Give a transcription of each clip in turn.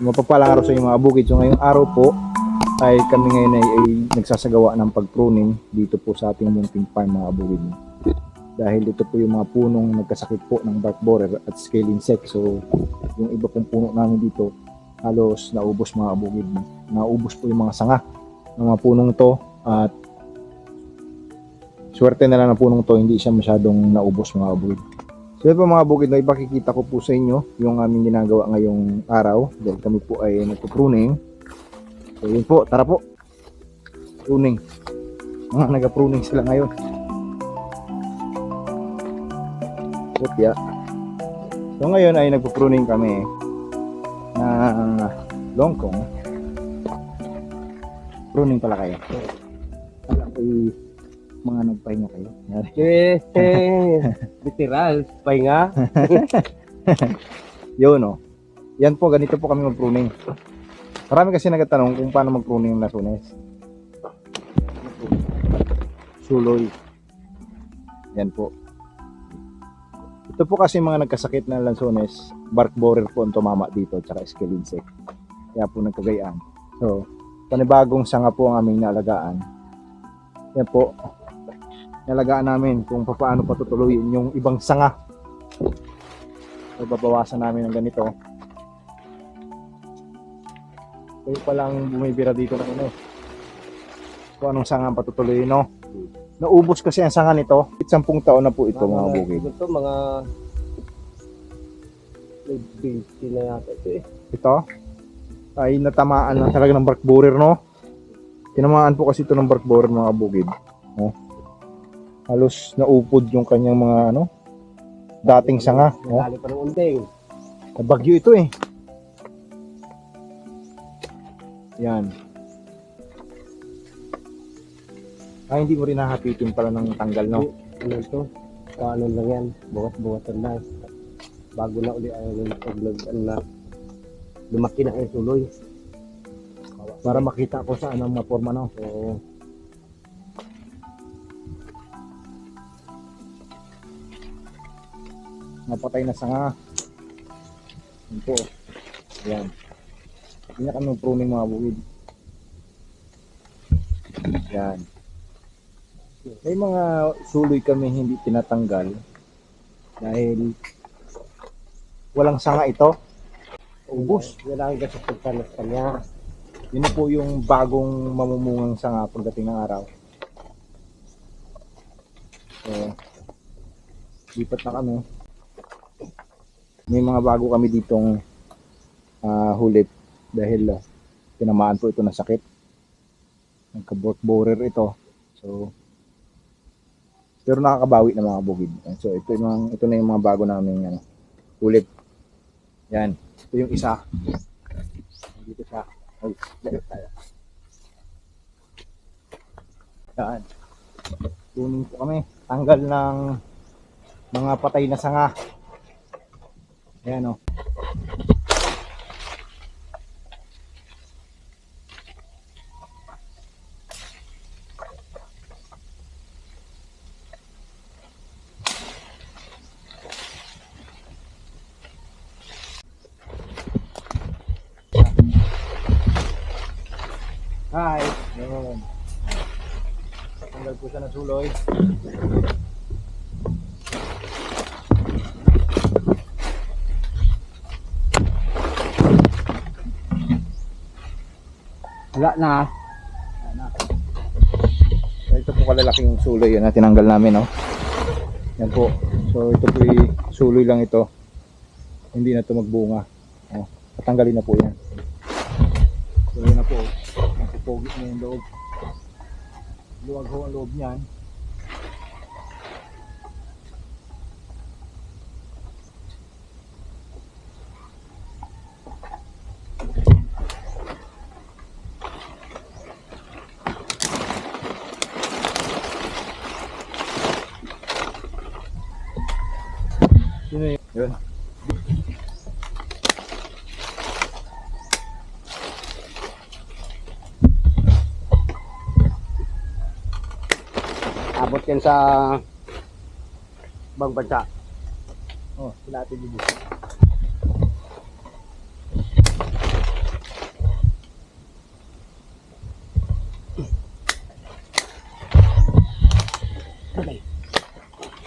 Mapagpalang araw sa inyo mga bukid. So ngayong araw po ay kami ngayon ay, ay nagsasagawa ng pag-pruning dito po sa ating munting farm mga bukid. Dahil ito po yung mga punong nagkasakit po ng bark borer at scale insect. So yung iba pong puno namin dito halos naubos mga bukid. Naubos po yung mga sanga ng mga punong to at swerte na lang na punong to hindi siya masyadong naubos mga bukid. So po mga bukid na ipakikita ko po sa inyo yung aming ginagawa ngayong araw dahil kami po ay nagpo-pruning. So yun po, tara po. Pruning. Mga naga-pruning sila ngayon. Putya. So ngayon ay nagpo-pruning kami na longkong. Pruning pala kayo. Kala ko mga nagpahinga kayo. Yari. Eh, literal, pahinga. Yun, no. Yan po, ganito po kami mag-pruning. Marami kasi nagtatanong kung paano mag-pruning ng lasunes. Suloy. Yan po. Ito po kasi mga nagkasakit na lansones, bark borer po ang tumama dito, tsaka scale insect. Kaya po nagkagayaan. So, panibagong sanga po ang aming naalagaan. Yan po, nalagaan namin kung paano patutuloyin yung ibang sanga So, babawasan namin ng ganito. Kayo pa lang bumibira dito ng ano. Kung anong sanga ang patutuloy, no? Naubos kasi ang sanga nito. Itsampung taon na po ito, mga bukid. Ito, mga... May 20 na yata ito eh. Ito ay natamaan na talaga ng bark borer, no? Tinamaan po kasi ito ng bark borer, mga bukid. No? Halos naupod yung kanyang mga, ano, dating sanga. No? Nagdali pa ng unding. Bagyo ito eh. Yan. Ay, hindi mo rin nahapitin pala ng tanggal, no? Ano ito? Paano lang yan? Bukas-bukasan na. Bago na uli pag nag ano na lumaki na ay tuloy. Para makita ko saan ang maporma, no? Oo. Napatay na sanga. Yan po. Yan. Hindi na kami pruning mga bukid. Yan. May mga suloy kami hindi tinatanggal dahil walang sanga ito. Ubus. Wala kang gastos pagkanas kanya. Yun po yung bagong mamumungang sanga pagdating ng araw. So, lipat na kami. May mga bago kami ditong ah, hulip dahil ah, tinamaan po ito ng sakit. Nagka-bork borer ito. So, pero nakakabawi na mga bukid. So, ito, yung, ito na yung mga bago namin ano, hulip. Yan. Ito yung isa. Dito siya. Ay, dito tayo. Yan. Tuning po kami. Tanggal ng mga patay na sanga. Ayan o. Hi. Ayan. Tanggal po siya ng suloy. Wala na. So, ito po kalalaking suloy yun na tinanggal namin, no? Yan po. So, ito po suloy lang ito. Hindi na ito magbunga. Oh, patanggalin na po yan. So, yun na po. Napupogi na yung loob. Luwag ho ang loob niyan. Abot yan sa ibang bansa. Oh, sila atin dito.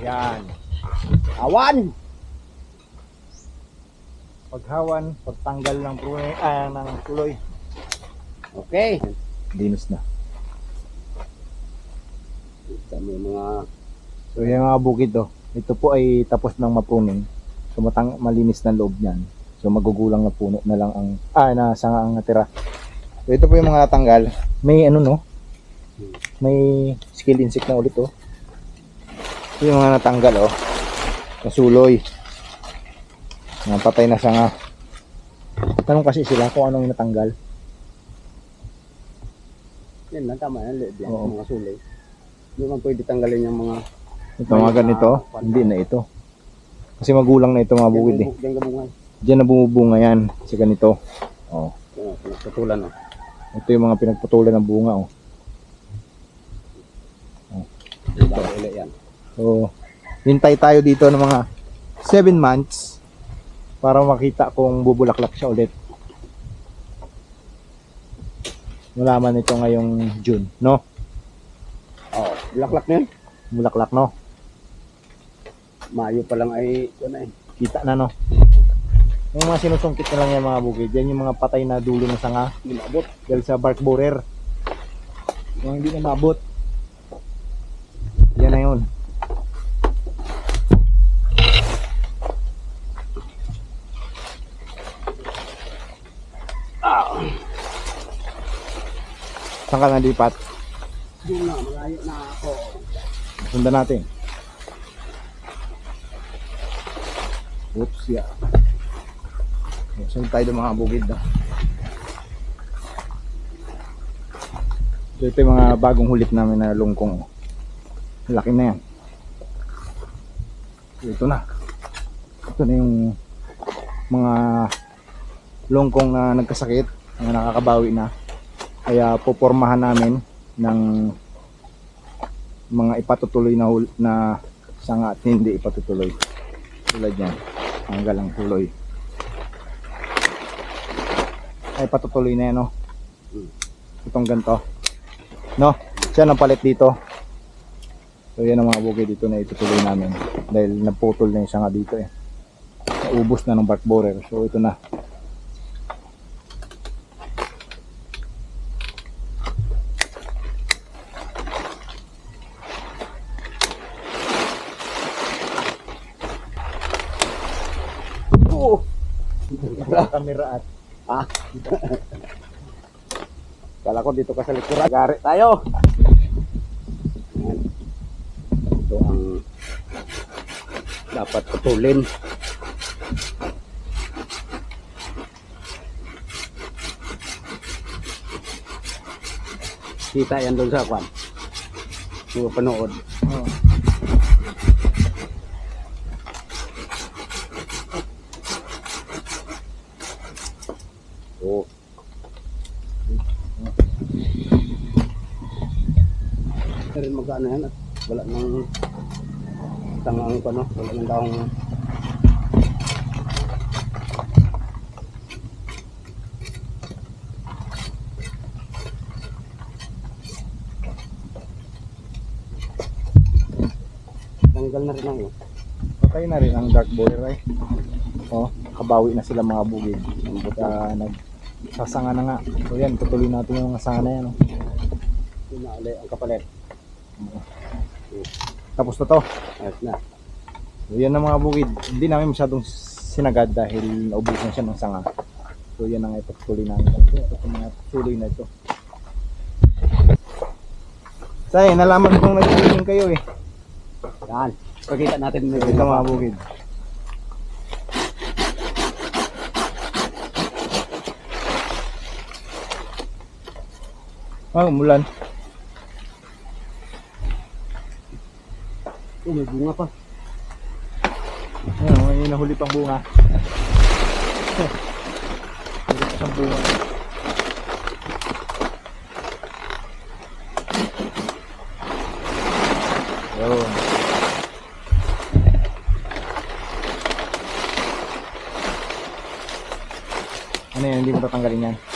Yan. Awan! Paghawan, pagtanggal ng pruno, ah, ng tuloy. Okay. Dinos na. May mga So yung mga bukid to, ito po ay tapos ng mapruning. So matang malinis na loob niyan. So magugulang na puno na lang ang ah na sanga ang natira. So ito po yung mga natanggal. May ano no? May skill insect na ulit oh. Ito yung mga natanggal oh. Nasuloy. Mga patay na sanga. Tanong kasi sila kung anong natanggal. yan lang tama yan, yan, mga sulay. Hindi man pwede tanggalin yung mga Ito mga ganito, hindi na ito. Kasi magulang na ito mga bukid eh. Diyan gabungan. Diyan na bumubunga yan sa ganito. Oh. Yan, pinagtutulan oh. Ito yung mga pinagputulan ng bunga oh. Ulit yan. So, hintay tayo dito ng mga 7 months para makita kung bubulaklak siya ulit. Malaman ito ngayong June, no? Oh, laklak na yun. Bulaklak, no? Mayo pa lang ay, na eh. Kita na, no? Yung mga sinusungkit na lang yung mga bukid, yan yung mga patay na dulo ng sanga Hindi maabot. dahil sa bark borer. Yung hindi na maabot. Yan na yun. Saan ka nalipat? Doon na, malayo na ako. Sundan natin. Oops, yeah. Sunod tayo ng mga bukid na. So, ito yung mga bagong hulit namin na lungkong. Laki na yan. So, ito na. Ito na yung mga lungkong na nagkasakit, na nakakabawi na. Kaya pupormahan namin ng mga ipatutuloy na na sanga at hindi ipatutuloy. Tulad yan. Tanggal ang tuloy. Ay patutuloy na yan, no? Itong ganito. No? Siya ang palit dito. So yan ang mga bukid dito na itutuloy namin. Dahil naputol na yung sanga dito eh. Naubos na ng bark borer. So ito na. Kamera at Ah. Kala ko dito ka sa likuran. Gari tayo. Ito ang dapat putulin. Kita yan doon sa kwan. Yung panood. oh, Oo. Pero magkano yan at wala nang tangang ko no, wala nang daong Tanggal na rin ang patay na rin ang dark borer eh. Oh, kabawi na sila mga bukid. Kaya nag sasanga na nga. So yan, tutuloy natin yung mga sanga na yan. Oh. Na ulit ang kapalit. Tapos na to. Ayos na. So yan ang mga bukid. Hindi namin masyadong sinagad dahil naubusan siya ng sanga. So yan ang ipatuloy namin. Ito, ito mga tuloy na ito. Say, nalaman kong nag kayo eh. Yan. Pakita natin Ito mga bukid. Ah, umulan. Oh, may bunga pa. Ayan, may nahuli pang bunga. Nahuli pa siyang bunga. Yun. Ano yan, hindi mo tatanggalin yan.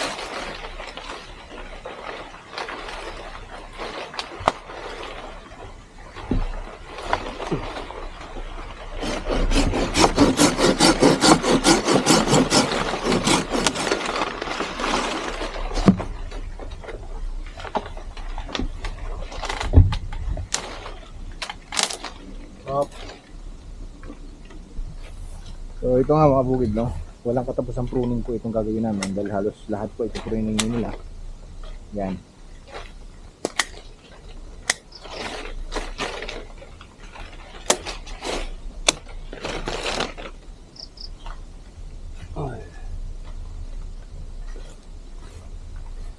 Ito nga mga bukid, no? Walang katapusang pruning po itong gagawin namin dahil halos lahat po ito pruning nila. Yan.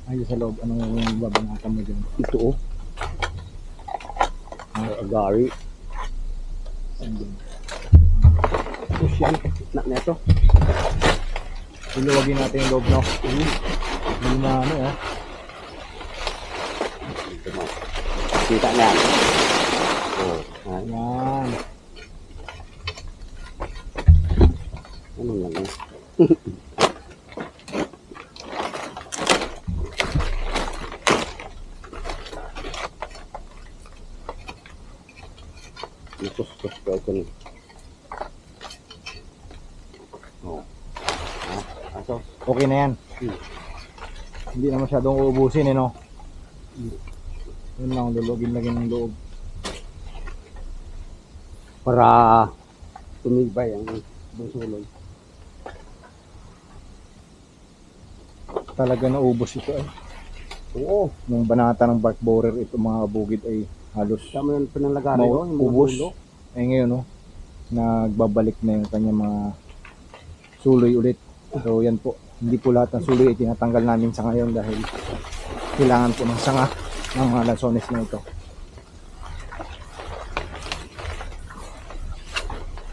Ay, sa loob, anong babanatan mo dyan? Ito oh. Agari. Andun. Tapos yan. Na na ito. Iluwagin natin yung loob, no? Hindi na ano, eh. Kita na yan. Oh, ay, Yan. ano lang. Nakuskus ko ito ni. Oh. Ah, aso. Okay na yan. Hmm. Hindi na masyadong uubusin, eh, no? Yun lang, lulugin lagi ng loob. Para tumibay ang bunsulog. Talaga naubos ito, eh. Oo. Yung banata ng bark borer, ito mga bugid ay halos Tama yung pinalagari ko. Yung mga ubos. dulo. Eh ngayon, no, nagbabalik na yung kanyang mga suloy ulit. So yan po, hindi po lahat ng suloy ay namin sa ngayon dahil kailangan po ng sanga ng mga lansones na ito.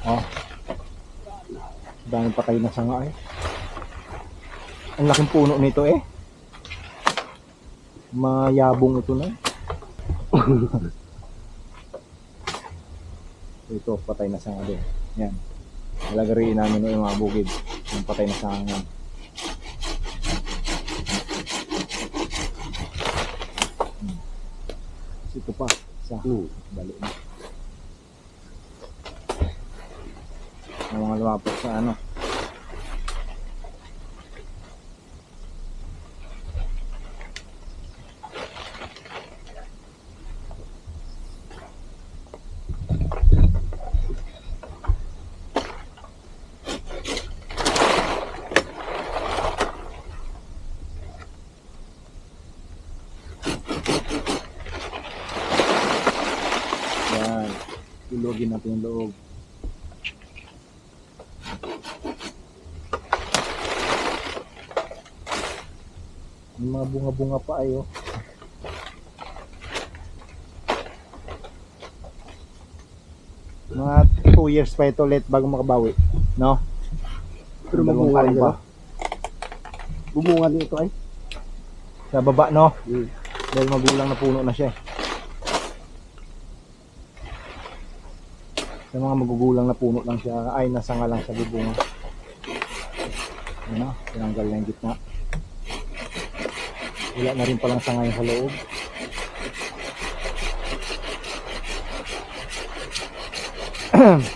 Oh. Dami pa kayo ng sanga eh. Ang laking puno nito eh. Mayabong ito na eh. Ito, patay na sanga din. Yan. Nalagariin namin yung mga bukid. Yung patay na sanga yan. Ito pa. Isa. Hmm. Bali na. Ang mga lumapit sa ano. Yan. Ilogin natin yung loob. May mga bunga-bunga pa ayo. Mga 2 years pa ito ulit bago makabawi. No? Pero magbunga pa. ba? Bumunga din ito ay. Sa baba, no? Hmm. Dahil magulang na puno na siya. eh. Sa mga magugulang na puno lang siya, ay nasanga lang sa bubunga. Ano, tinanggal na yung gitna. Wala na rin palang sanga yung sa loob. Sige.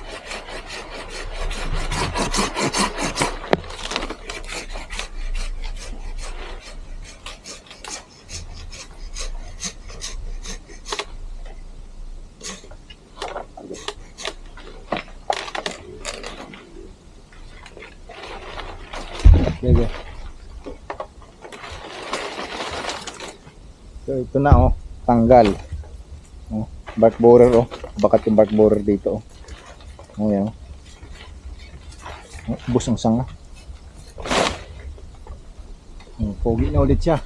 So ito na oh, tanggal. Oh, bark borer oh. Bakat yung bark borer dito oh. Oh, yan. Oh, ubos ang sanga. Oh, pogi na ulit siya.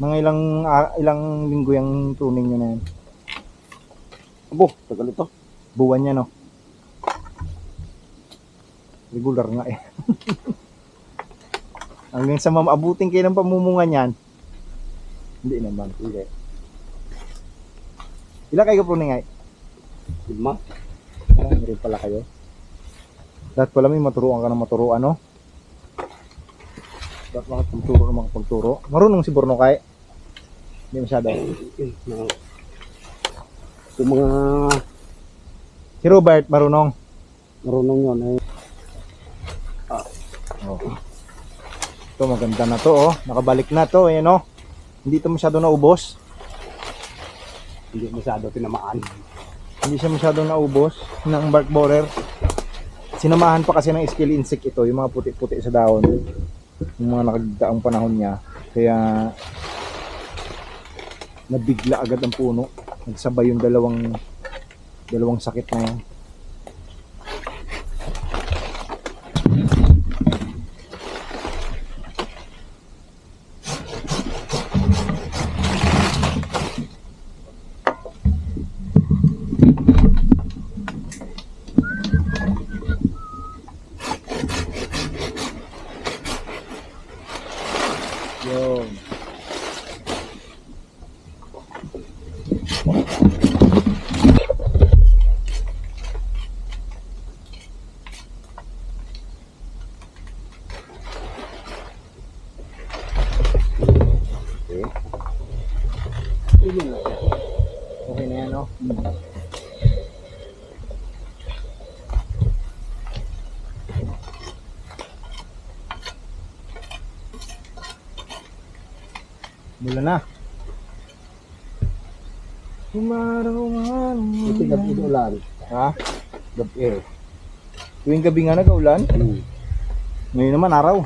Mga ilang ah, ilang linggo yung tuning nyo na yan. Abo, tagal ito. Buwan niya, no? Regular nga eh. Hanggang sa mamabuting kayo ng pamumunga niyan. Hindi naman. Hindi. Ilan kayo po ngay? Lima. Marami rin pala kayo. Dapat pala may maturuan ka ng maturuan, no? Dapat makapagturo ng makapagturo. Marunong si Borno kay? Hindi masyado. Na- Yung mga Si Robert, marunong. marunong yun ay Oh. Ito maganda na to oh. Nakabalik na to eh no. Hindi to masyado naubos. Hindi masyado tinamaan. Hindi siya masyadong naubos ng bark borer. Sinamahan pa kasi ng skill insect ito, yung mga puti-puti sa dahon. Yung mga nakagdaang panahon niya. Kaya nabigla agad ang puno. Nagsabay yung dalawang dalawang sakit na yan. Yun. Okay na yan, no? Mula na. Umaraw man. Ito gabi ulan. Ha? Gabi. Tuwing gabi nga nag-ulan. Hmm. Ngayon naman araw.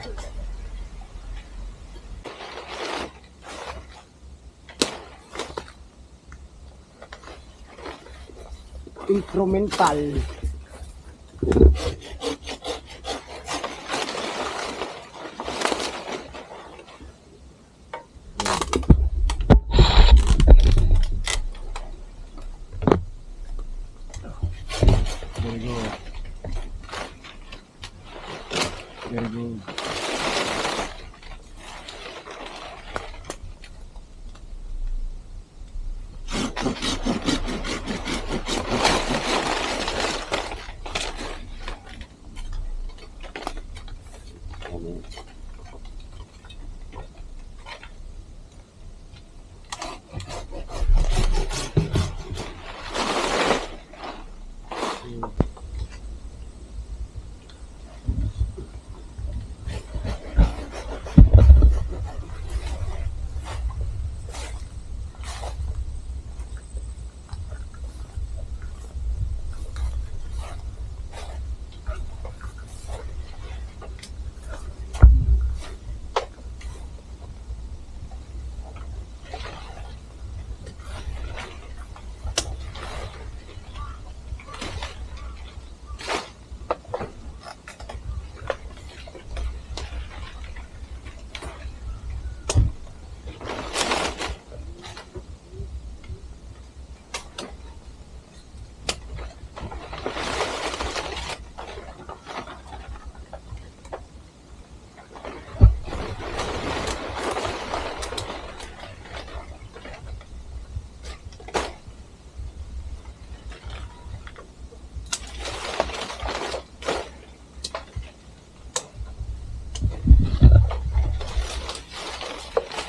Instrumental.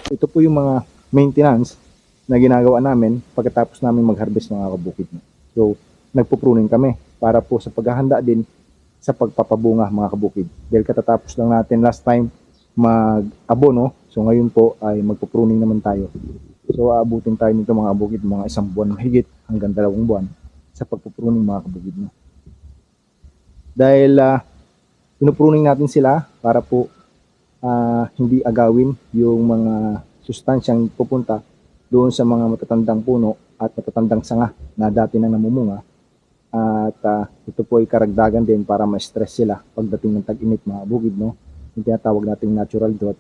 Ito po yung mga maintenance na ginagawa namin pagkatapos namin mag-harvest mga kabukid. So, nagpo-pruning kami para po sa paghahanda din sa pagpapabunga mga kabukid. Dahil katatapos lang natin last time mag-abono, so ngayon po ay magpo-pruning naman tayo. So, aabutin tayo nito mga kabukid mga isang buwan mahigit hanggang dalawang buwan sa pagpo-pruning mga kabukid. No? Dahil uh, pinupruning natin sila para po ah, hindi agawin yung mga sustansyang pupunta doon sa mga matatandang puno at matatandang sanga na dati nang namumunga. At ah, ito po ay karagdagan din para ma-stress sila pagdating ng tag-init mga bukid, no? Yung tinatawag nating natural drought.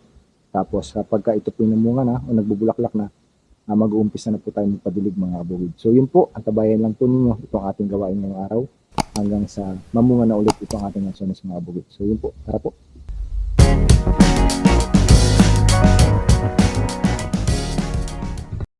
Tapos kapag ito po namunga na o nagbubulaklak na, ah, mag-uumpisa na po tayo magpadilig mga bukid. So yun po, ang tabayan lang po ninyo itong ating gawain ngayong araw hanggang sa mamunga na ulit itong ating lansones mga bukid. So yun po, tara po. Bye.